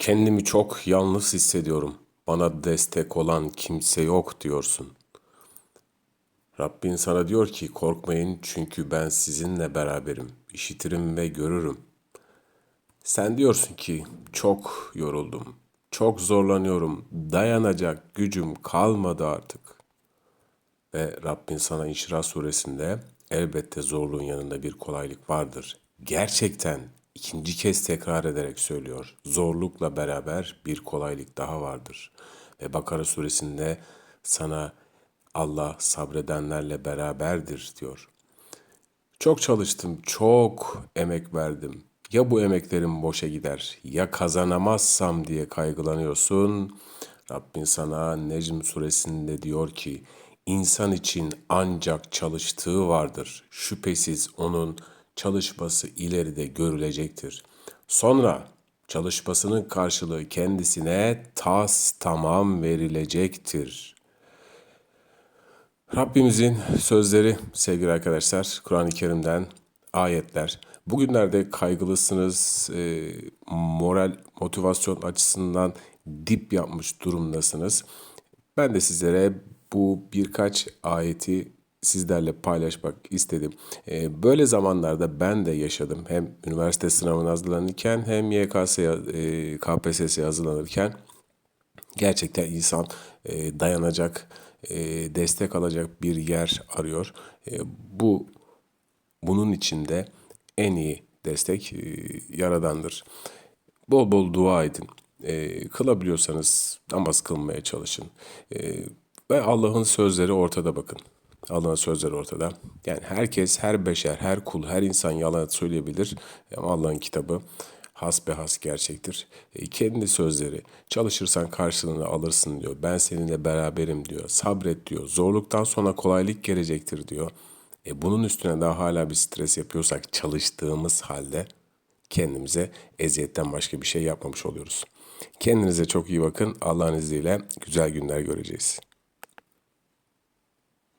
Kendimi çok yalnız hissediyorum. Bana destek olan kimse yok diyorsun. Rabbin sana diyor ki korkmayın çünkü ben sizinle beraberim. İşitirim ve görürüm. Sen diyorsun ki çok yoruldum. Çok zorlanıyorum. Dayanacak gücüm kalmadı artık. Ve Rabbin sana İnşirah suresinde elbette zorluğun yanında bir kolaylık vardır. Gerçekten ikinci kez tekrar ederek söylüyor. Zorlukla beraber bir kolaylık daha vardır. Ve Bakara suresinde sana Allah sabredenlerle beraberdir diyor. Çok çalıştım, çok emek verdim. Ya bu emeklerim boşa gider, ya kazanamazsam diye kaygılanıyorsun. Rabbin sana Necm suresinde diyor ki, insan için ancak çalıştığı vardır. Şüphesiz onun çalışması ileride görülecektir. Sonra çalışmasının karşılığı kendisine tas tamam verilecektir.'' Rabbimizin sözleri sevgili arkadaşlar Kur'an-ı Kerim'den ayetler. Bugünlerde kaygılısınız, e, moral, motivasyon açısından dip yapmış durumdasınız. Ben de sizlere bu birkaç ayeti sizlerle paylaşmak istedim. E, böyle zamanlarda ben de yaşadım. Hem üniversite sınavına hazırlanırken hem YKS'ye, e, KPSS'ye hazırlanırken gerçekten insan e, dayanacak, e, destek alacak bir yer arıyor. E, bu bunun içinde en iyi destek Yaradan'dır. Bol bol dua edin. Kılabiliyorsanız namaz kılmaya çalışın. Ve Allah'ın sözleri ortada bakın. Allah'ın sözleri ortada. Yani herkes, her beşer, her kul, her insan yalan söyleyebilir. Ama Allah'ın kitabı hasbehas gerçektir. E, kendi sözleri çalışırsan karşılığını alırsın diyor. Ben seninle beraberim diyor. Sabret diyor. Zorluktan sonra kolaylık gelecektir diyor. E, bunun üstüne daha hala bir stres yapıyorsak çalıştığımız halde kendimize eziyetten başka bir şey yapmamış oluyoruz. Kendinize çok iyi bakın. Allah'ın izniyle güzel günler göreceğiz.